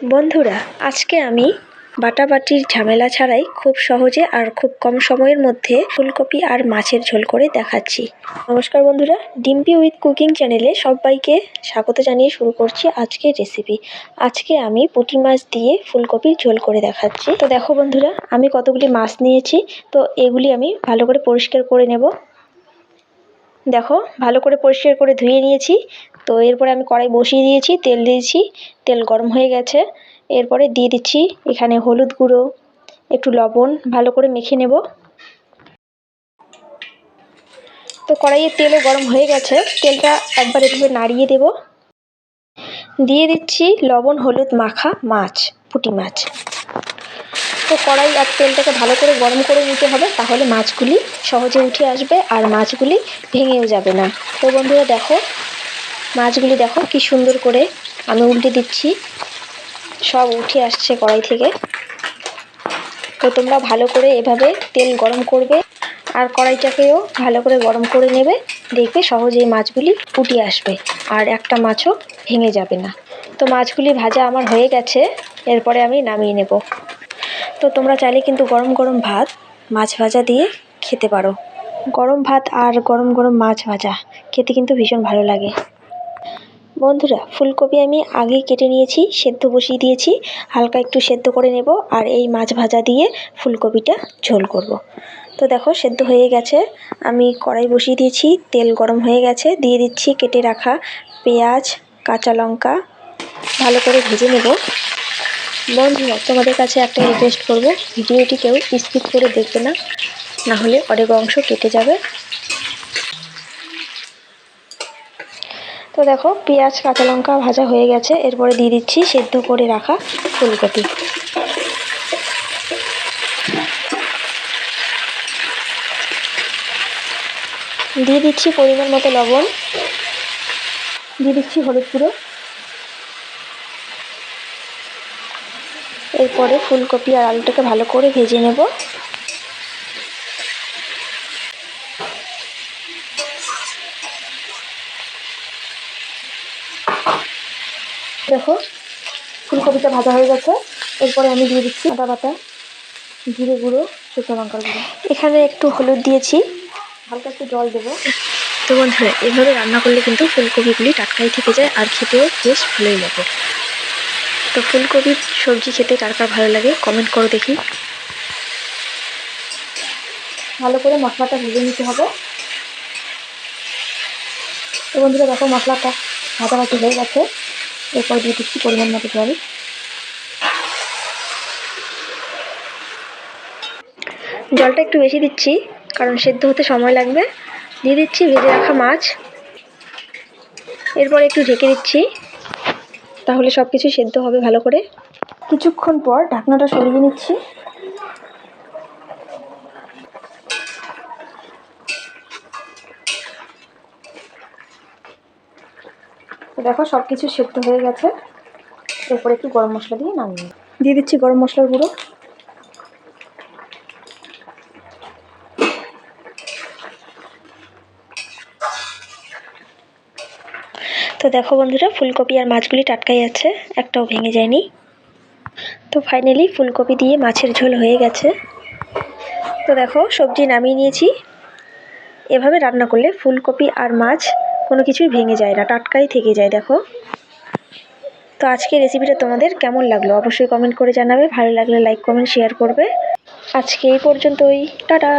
বন্ধুরা, আজকে আমি বাটাবাটির ঝামেলা ছাড়াই খুব সহজে আর খুব কম সময়ের মধ্যে ফুলকপি আর মাছের ঝোল করে দেখাচ্ছি। নমস্কার বন্ধুরা, ডিম্পি উইথ কুকিং চ্যানেলে সবাইকে স্বাগত জানিয়ে শুরু করছি আজকের রেসিপি আজকে আমি পুঁটি মাছ দিয়ে ফুলকপির ঝোল করে দেখাচ্ছি। তো দেখো বন্ধুরা, আমি কতগুলি মাছ নিয়েছি, তো এগুলি আমি ভালো করে পরিষ্কার করে নেব। দেখো, ভালো করে পরিষ্কার করে ধুয়ে নিয়েছি। তো এরপরে আমি কড়াই বসিয়ে দিয়েছি, তেল দিয়েছি, তেল গরম হয়ে গেছে। এরপরে দিয়ে দিচ্ছি এখানে হলুদ গুঁড়ো, একটু লবণ, ভালো করে মেখে নেব। তো কড়াইয়ের তেলও গরম হয়ে গেছে, তেলটা একবার এভাবে নাড়িয়ে দেব। দিয়ে দিচ্ছি লবণ, হলুদ মাখা মাছ, পুঁটি মাছ। তো কড়াই আর তেলটাকে ভালো করে গরম করে নিতে হবে, তাহলে মাছগুলি সহজে উঠে আসবে আর মাছগুলি ভেঙেও যাবে না। তো বন্ধুরা দেখো, মাছগুলি দেখো কি সুন্দর করে আমি উল্টে দিচ্ছি। সব উঠে আসছে কড়াই থেকে। তো তোমরা ভালো করে এভাবে তেল গরম করবে আর কড়াইটাকেও ভালো করে গরম করে নেবে, দেখবে সহজেই মাছগুলি উঠে আসবে আর একটা মাছও ভেঙে যাবে না। তো মাছগুলি ভাজা আমার হয়ে গেছে, এরপরে আমি নামিয়ে নেব। তো তোমরা চাইলে কিন্তু গরম গরম ভাত, মাছ ভাজা দিয়ে খেতে পারো। গরম ভাত আর গরম গরম মাছ ভাজা খেতে কিন্তু ভীষণ ভালো লাগে। বন্ধুরা, ফুলকপি আমি আগেই কেটে নিয়েছি, সেদ্ধ বসিয়ে দিয়েছি, হালকা একটু সেদ্ধ করে নেব আর এই মাছ ভাজা দিয়ে ফুলকপিটা ঝোল করব। তো দেখো, সেদ্ধ হয়ে গেছে। আমি কড়াই বসিয়ে দিয়েছি, তেল গরম হয়ে গেছে। দিয়ে দিচ্ছি কেটে রাখা পেঁয়াজ, কাঁচা লঙ্কা, ভালো করে ভেজে নেব। বন্ধুরা তোমাদের কাছে একটা রিকোয়েস্ট করব। ভিডিওটি কেউ স্কিপ করে দেখবে না না হলে অনেক অংশ কেটে যাবে। তো দেখো, পেঁয়াজ, কাঁচা লঙ্কা ভাজা হয়ে গেছে। এরপরে দিয়ে দিচ্ছি সেদ্ধ করে রাখা ফুলকপি। দিয়ে দিচ্ছি পরিমাণ মতো লবণ। দিয়ে দিচ্ছি হলুদ গুঁড়ো। এরপরে ফুলকপি আর আলুটাকে ভালো করে ভেজে নেব। দেখো, ফুলকপিটা ভাজা হয়ে গেছে। এরপরে আমি দিয়ে দিচ্ছি আদা বাটা, জিরে গুঁড়ো, শুকনো লঙ্কার গুঁড়ো। এখানে একটু হলুদ দিয়েছি। হালকা একটু জল দেবো। তো বন্ধুরা, এভাবে রান্না করলে কিন্তু ফুলকপিগুলি টাটকাই থেকে যায় আর খেতেও বেশ ভালোই লাগে। তো ফুলকপির সবজি খেতে কার কার ভালো লাগে? কমেন্ট করো দেখি। ভালো করে মশলাটা ভেজে নিতে হবে। তো বন্ধুরা দেখো মশলাটা ভাজাভাজি হয়ে গেছে। এরপর দিয়ে দিচ্ছি পরিমাণ মতো জল। জলটা একটু বেশি দিচ্ছি, কারণ সেদ্ধ হতে সময় লাগবে। দিয়ে দিচ্ছি ভেজে রাখা মাছ। এরপর একটু ঢেকে দিচ্ছি। তাহলে সব কিছু সেদ্ধ হবে ভালো করে? কিছুক্ষণ পর ঢাকনাটা সরিয়ে নিচ্ছি। তো দেখো সব কিছু সেদ্ধ হয়ে গেছে। এরপরে একটু গরম মশলা দিয়ে নামিয়ে দিয়ে দিচ্ছি গরম মশলার গুঁড়ো। তো দেখো বন্ধুরা, ফুলকপি আর মাছগুলি টাটকাই আছে, একটাও ভেঙে যায়নি। তো ফাইনালি ফুলকপি দিয়ে মাছের ঝোল হয়ে গেছে। তো দেখো, সবজি নামিয়ে নিয়েছি। এভাবে রান্না করলে ফুলকপি আর মাছ কোনো কিছুই ভেঙে যায় না, টাটকাই থেকে যায়, দেখো। তো আজকে রেসিপিটা তোমাদের কেমন লাগল? অবশ্যই কমেন্ট করে জানাবে, ভালো লাগলে লাইক কমেন্ট শেয়ার করবে। আজকে এই পর্যন্তই, টাটা!